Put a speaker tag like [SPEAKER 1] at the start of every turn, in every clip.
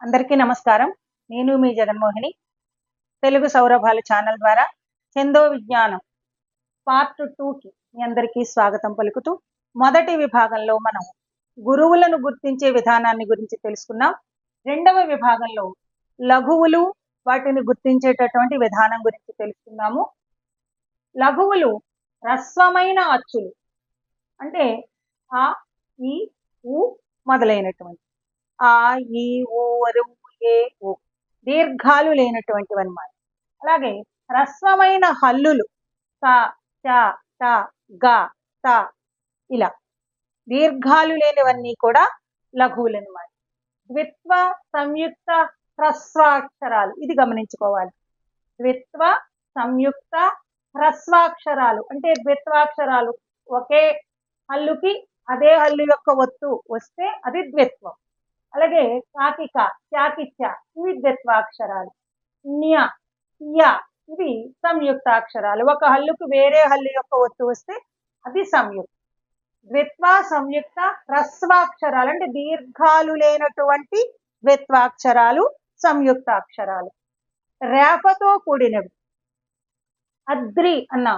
[SPEAKER 1] అందరికీ నమస్కారం. నేను మీ జగన్మోహిని. తెలుగు సౌరభాలు ఛానల్ ద్వారా చందో విజ్ఞానం పార్ట్ టూకి మీ అందరికీ స్వాగతం పలుకుతూ మొదటి విభాగంలో మనం గురువులను గుర్తించే విధానాన్ని గురించి తెలుసుకున్నాం రెండవ విభాగంలో లఘువులు వాటిని గుర్తించేటటువంటి విధానం గురించి తెలుసుకున్నాము లఘువులు హ్రస్వమైన అచ్చులు అంటే ఆ ఈ ఊ మొదలైనటువంటి ఆ ఈ ఓ అరు ఏ ఓ. దీర్ఘాలు లేనటువంటివి అన్నమాట అలాగే హ్రస్వమైన హల్లులు త చ త గ త ఇలా. దీర్ఘాలు లేనివన్నీ కూడా లఘువులు అన్నమాట ద్విత్వ సంయుక్త హ్రస్వాక్షరాలు. ఇది గమనించుకోవాలి. ద్విత్వ సంయుక్త హ్రస్వాక్షరాలు. అంటే ద్విత్వాక్షరాలు ఒకే హల్లుకి అదే హల్లు యొక్క ఒత్తు వస్తే అది ద్విత్వం. అలాగే కాకిక చాకిత్య ఇవి ద్వత్వాక్షరాలు న్య య ఇవి సంయుక్తాక్షరాలు. ఒక హల్లుకు వేరే హల్లు యొక్క ఒత్తు వస్తే అది సంయుక్త. ద్విత్వ సంయుక్త హ్రస్వాక్షరాలు అంటే దీర్ఘాలు లేనటువంటి ద్విత్వాక్షరాలు సంయుక్తాక్షరాలు. రేఫతో కూడినవి. అద్రి అన్నా.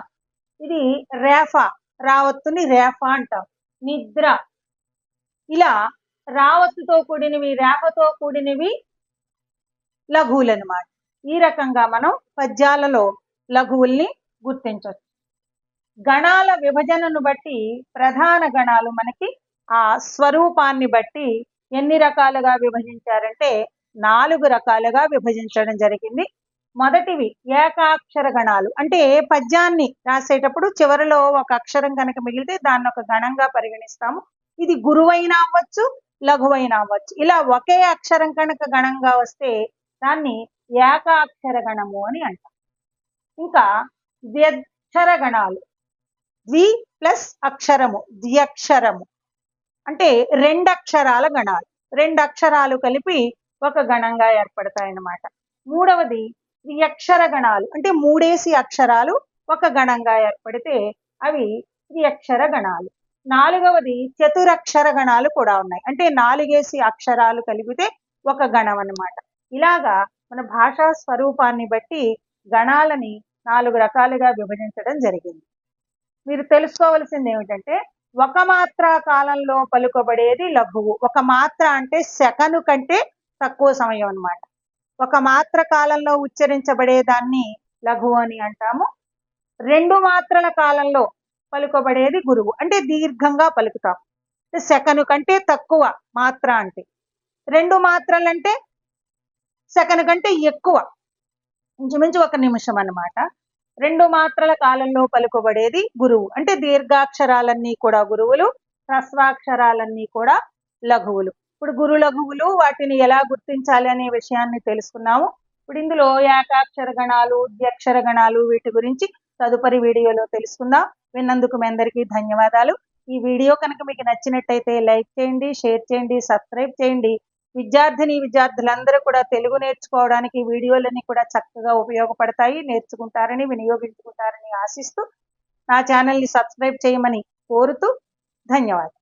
[SPEAKER 1] ఇది రేఫ రావత్తుని రేఫ అంటాం. నిద్ర. ఇలా రావత్తుతో కూడినవి రేఫతో కూడినవి లఘువులు అనమాట ఈ రకంగా మనం పద్యాలలో లఘువుల్ని గుర్తించవచ్చు గణాల విభజనను బట్టి ప్రధాన గణాలు మనకి ఆ స్వరూపాన్ని బట్టి ఎన్ని రకాలుగా విభజించారంటే నాలుగు రకాలుగా విభజించడం జరిగింది. మొదటివి ఏకాక్షర గణాలు. అంటే పద్యాన్ని రాసేటప్పుడు చివరిలో ఒక అక్షరం కనుక మిగిలితే దాన్ని ఒక గణంగా పరిగణిస్తాము. ఇది గురువైనా అవ్వచ్చు లఘువైన అవ్వచ్చు. ఇలా ఒకే అక్షరం కనుక గణంగా వస్తే దాన్ని ఏకాక్షర గణము అని అంటాం ఇంకా ద్వ్యక్షర గణాలు. ద్వి ప్లస్ అక్షరము ద్వ్యక్షరము. అంటే రెండు అక్షరాల గణాలు. రెండు అక్షరాలు కలిపి ఒక గణంగా ఏర్పడతాయన్నమాట. మూడవది త్రియక్షర గణాలు. అంటే మూడేసి అక్షరాలు ఒక గణంగా ఏర్పడితే అవి త్రియక్షర గణాలు. నాలుగవది చతురక్షర గణాలు కూడా ఉన్నాయి. అంటే నాలుగేసి అక్షరాలు కలిపితే ఒక గణం అనమాట ఇలాగా మన భాషా స్వరూపాన్ని బట్టి గణాలని నాలుగు రకాలుగా విభజించడం జరిగింది. మీరు తెలుసుకోవలసింది ఏమిటంటే ఒక మాత్ర కాలంలో పలుకబడేది లఘువు. ఒక మాత్ర అంటే సెకను కంటే తక్కువ సమయం అన్నమాట. ఒక మాత్ర కాలంలో ఉచ్చరించబడే దాన్ని లఘువు అని అంటాము. రెండు మాత్రల కాలంలో పలుకబడేది గురువు. అంటే దీర్ఘంగా పలుకుతాం. సెకను కంటే తక్కువ మాత్ర అంటే. రెండు మాత్రలంటే సెకను కంటే ఎక్కువ. ఇంచుమించు ఒక నిమిషం అన్నమాట. రెండు మాత్రల కాలంలో పలుకబడేది గురువు. అంటే దీర్ఘాక్షరాలన్నీ కూడా గురువులు హ్రస్వాక్షరాలన్నీ కూడా లఘువులు. ఇప్పుడు గురు లఘువులు వాటిని ఎలా గుర్తించాలి అనే విషయాన్ని తెలుసుకున్నాము. ఇప్పుడు ఇందులో ఏకాక్షర గణాలు ద్యక్షర గణాలు వీటి గురించి తదుపరి వీడియోలో తెలుసుకుందాం. విన్నందుకు మీ అందరికీ ధన్యవాదాలు. ఈ వీడియో కనుక మీకు నచ్చినట్టయితే లైక్ చేయండి షేర్ చేయండి సబ్స్క్రైబ్ చేయండి. విద్యార్థిని విద్యార్థులందరూ కూడా తెలుగు నేర్చుకోవడానికి వీడియోలన్నీ కూడా చక్కగా ఉపయోగపడతాయి. నేర్చుకుంటారని వినియోగించుకుంటారని ఆశిస్తూ నా ఛానల్ని సబ్స్క్రైబ్ చేయమని కోరుతూ ధన్యవాదాలు.